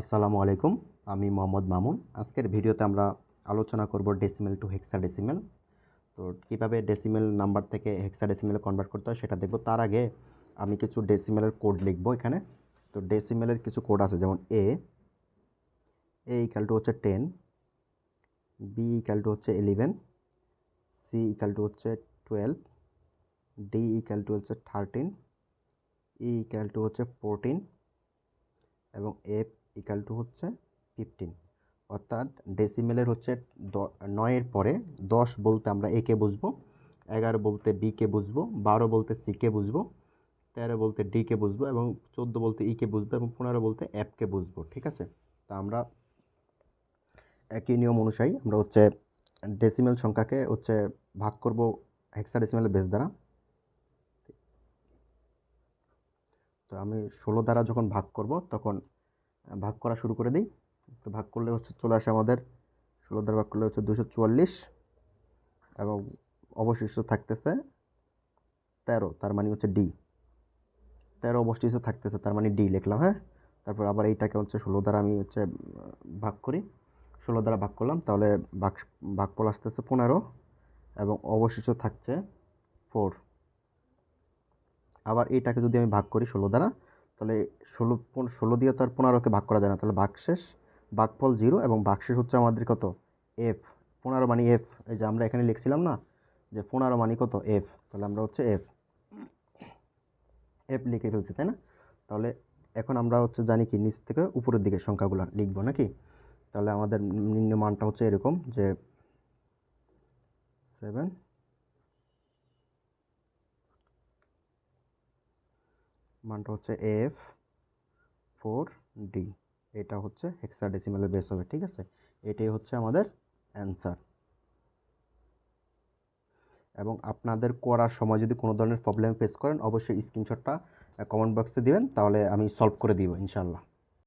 আসসালামু আলাইকুম, আমি মোহাম্মদ মামুন। আজকের ভিডিওতে আমরা আলোচনা করব ডেসিমেল টু হেক্সা ডেসিমেল তো কীভাবে ডেসিমেল নাম্বার থেকে হেক্সা ডেসিমেলে কনভার্ট করতে হয় সেটা দেখব। তার আগে আমি কিছু ডেসিমেলের কোড লিখব এখানে। তো ডেসিমেলের কিছু কোড আছে, যেমন এ এ ইকাল টু হচ্ছে টেন বি ইকাল টু হচ্ছে ইলেভেন সি ইকাল টু হচ্ছে টুয়েলভ ডি ইকাল টু হচ্ছে থার্টিন ই ইকাল টু হচ্ছে ফোরটিন এবং এফ ইকাল টু হচ্ছে ফিফটিন অর্থাৎ ডেসিমেলের হচ্ছে নয়ের পরে দশ বলতে আমরা একে বুঝব, এগারো বলতে বিকে বুঝব, বারো বলতে সিকে বুঝব, তেরো বলতে ডিকে বুঝব এবং চোদ্দ বলতে ইকে বুঝব এবং পনেরো বলতে অ্যাপকে বুঝব, ঠিক আছে? তা আমরা একই নিয়ম অনুযায়ী আমরা হচ্ছে ডেসিমেল সংখ্যাকে হচ্ছে ভাগ করব হেক্সাডেসিমেলের বেস দ্বারা। তো আমি ষোলো দ্বারা যখন ভাগ করব তখন ভাগ করা শুরু করে দিই। তো ভাগ করলে হচ্ছে চলে আসে আমাদের ষোলো দ্বারা ভাগ করলে হচ্ছে দুশো চুয়াল্লিশ এবং অবশিষ্ট থাকতেছে তেরো, তার মানে হচ্ছে ডি তেরো অবশিষ্ট থাকতেছে, তার মানে ডি লিখলাম হ্যাঁ? তারপর আবার এইটাকে হচ্ছে ষোলো দ্বারা আমি হচ্ছে ভাগ করি। ষোলো দ্বারা ভাগ করলাম, তাহলে ভাগ, ভাগফল আসতেছে পনেরো এবং অবশিষ্ট থাকছে ফোর। আবার এইটাকে যদি আমি ভাগ করি ষোলো দ্বারা তাহলে ষোলো ষোলো দিয়ে তো আর পনেরোকে ভাগ করা যায় না, তাহলে ভাগশেষ, ভাগফল জিরো এবং ভাগশেষ হচ্ছে আমাদের কত? এফ পনেরো মানে এফ এই যে আমরা এখানে লিখছিলাম না যে পনেরো মানে কত? এফ তাহলে আমরা হচ্ছে এফ এফ লিখে ফেলছি, তাই না? তাহলে এখন আমরা হচ্ছে জানি কি, নিচ থেকে উপরের দিকে সংখ্যাগুলো লিখব নাকি? তাহলে আমাদের নিম্ন মানটা হচ্ছে এরকম যে সেভেন মানটা হচ্ছে এফ ফোর ডি এটা হচ্ছে হেক্সা ডেসিমেলের বেস হবে, ঠিক আছে? এটাই হচ্ছে আমাদের অ্যান্সার এবং আপনাদের করার সময় যদি কোনো ধরনের প্রবলেম ফেস করেন, অবশ্যই স্ক্রিনশটটা কমেন্ট বক্সে দিবেন, তাহলে আমি সলভ করে দিব ইনশাল্লাহ